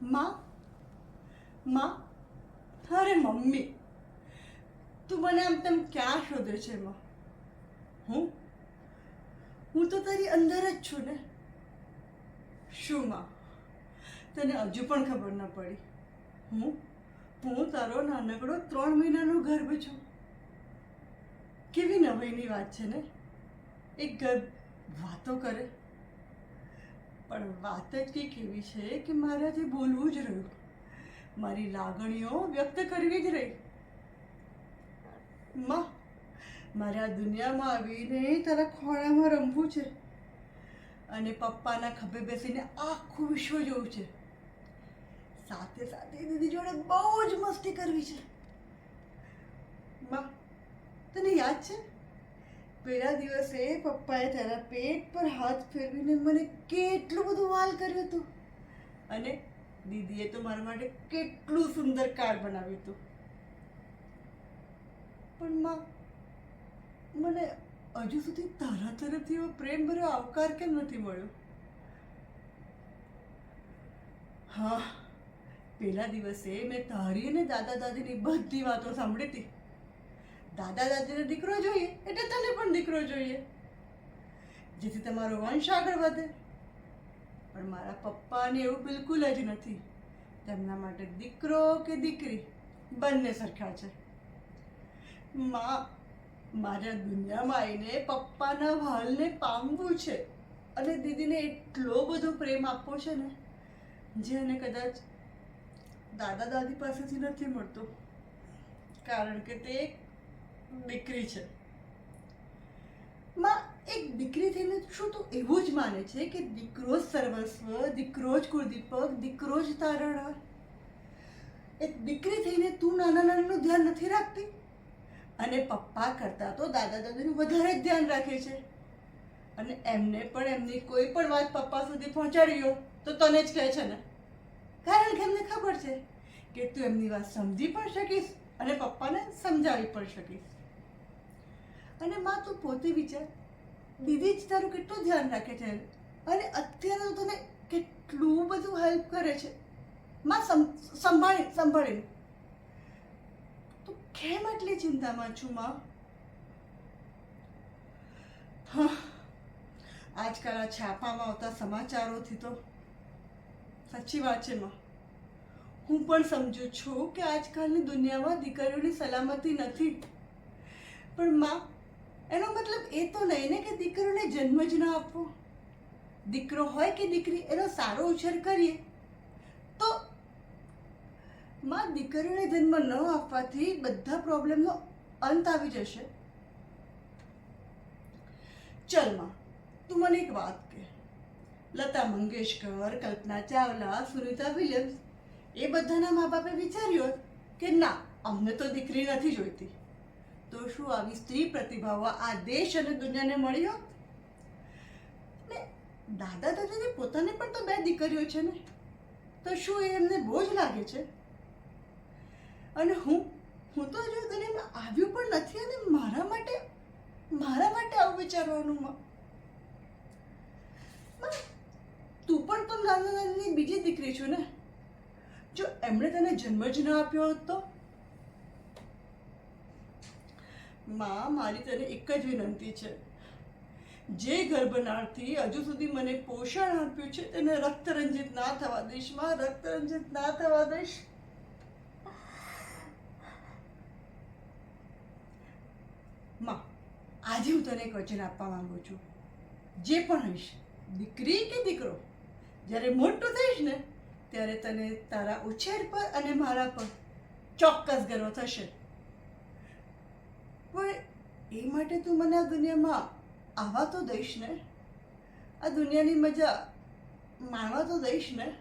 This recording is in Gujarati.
માં માં અરે મમ્મી, તું મને આમ તેમ ક્યાં શોધે છે માં હું? હું તો તારી અંદર જ છું ને. શું માં તને હજુ પણ ખબર ન પડી. હું? હું તારો નાનકડો ત્રણ મહિનાનો ગર્ભ છું. કેવી નવાઈની વાત છે ને? એક ગર્ભ વાતો કરે. પણ વાત જ કંઈક એવી છે કે મારાથી બોલવું જ રહ્યું. મારી લાગણીઓ વ્યક્ત કરવી જ રહી. માં, મારે આ દુનિયામાં આવીને તારા ખોળામાં રમવું છે. અને પપ્પાના ખભે બેસીને આખું વિશ્વ જોવું છે. સાથે સાથે દીદી જોડે બહુ જ મસ્તી કરવી છે. માં, તને યાદ છે? પેલા દિવસે પપ્પાએ તારા પેટ પર હાથ ફેરવીને મને કેટલું બધું વાલ કર્યું હતું. અને દીદીએ તો મારા માટે કેટલું સુંદર કાર્ડ બનાવ્યું હતું. પણ માં, મને હજુ સુધી તારા તરફથી એવો પ્રેમ ભર્યો આવકાર કેમ નથી મળ્યો? હા પેલા દિવસે મેં તારી અને દાદા દાદીની બધી વાતો સાંભળી હતી. દાદા દાદીને દીકરો જોઈએ, એટલે તને પણ દીકરો જોઈએ. જેથી તમારો વંશ આગળ વધે. પણ મારા પપ્પાને એવું બિલકુલ જ નથી. તેમના માટે દીકરો કે દીકરી બંને સરખા છે. માં, મારા દુનિયામાં આવીને પપ્પાના વાલને પામવું છે અને દીદીને એટલો બધો પ્રેમ આપવો છે ને, જે એને કદાચ દાદા દાદી પાસેથી નથી મળતો. કારણ કે તે દીકરી છે. માં, એક દીકરી થઈને શું તું એવું જ માને છે કે દીકરો જ સર્વસ્વ, દીકરો જ કુળદીપક, દીકરો જ તારણ એક દીકરી થઈને તું નાના નાનાનું ધ્યાન નથી રાખતી? અને પપ્પા કરતાં તો દાદા દાદીનું વધારે જ ધ્યાન રાખે છે. અને એમને પણ એમની કોઈ પણ વાત પપ્પા સુધી પહોંચાડ્યો તો તને જ કહે છે ને? કારણ કે એમને ખબર છે કે તું એમની વાત સમજી પણ શકીશ અને પપ્પાને સમજાવી પણ શકીશ. અને માં તું પોતે વિચાર, દીદી જ તારું કેટલું ધ્યાન રાખે છે? અને અત્યારે તો તને કેટલું બધું હેલ્પ કરે છે? માં સંભાળી સંભાળીને તું કેમ આટલી ચિંતામાં છું માં? આજકાલ આ છાપામાં આવતા સમાચારોથી તો સાચી વાત છે માં. હું પણ સમજુ છું કે આજકાલની દુનિયામાં દીકરીઓની સલામતી નથી. પણ માં એનો મતલબ એ તો નહીં ને કે દીકરોને જન્મ જ ના આપવો. દીકરો હોય કે દીકરી, એનો સારો ઉછેર કરીએ. તો માં દીકરીઓને જન્મ ન આપવાથી બધા પ્રોબ્લેમનો અંત આવી જશે. ચલમાં, તું મને એક વાત કે લતા મંગેશકર, કલ્પના ચાવલા, સુનિતા વિલિયમ્સ, એ બધાના મા બાપે વિચાર્યું કે ના, અમને તો દીકરી નથી જોઈતી. તો શું આવી સ્ત્રી પ્રતિભાઓ આ દેશ અને દુનિયાને મળી હોત ને દાદા દાદાને પોતાને પણ તો બે દીકરીઓ છે ને. તો શું એ એમને બોજ લાગે છે? અને હું હું તો હજુ તને આવ્યું પણ નથી અને મારા માટે મારા માટે આવું વિચારવાનું તું પણ તો નાના નાની બીજી દીકરી છું ને. જો એમણે તને જન્મ જ ન આપ્યો હોત તો? માં મારી તને એક જ વિનંતી છે. જે ગર્ભનાળથી હજુ સુધી મને પોષણ આપ્યું છે તેને રક્તરંજિત ના થવા દઈશ, માં. રક્તરંજિત ના થવા દઈશ. માં, આજે હું તને એક વચન આપવા માંગુ છું. જે પણ હઈશ, દીકરી કે દીકરો, જ્યારે મોટું થઈશ ને, ત્યારે તને તારા ઉછેર પર અને મારા પર ચોક્કસ ગર્વ થશે. પણ એ માટે તું મને આ દુનિયામાં આવવા તો દઈશ ને. આ દુનિયાની મજા માણવા તો દઈશ ને.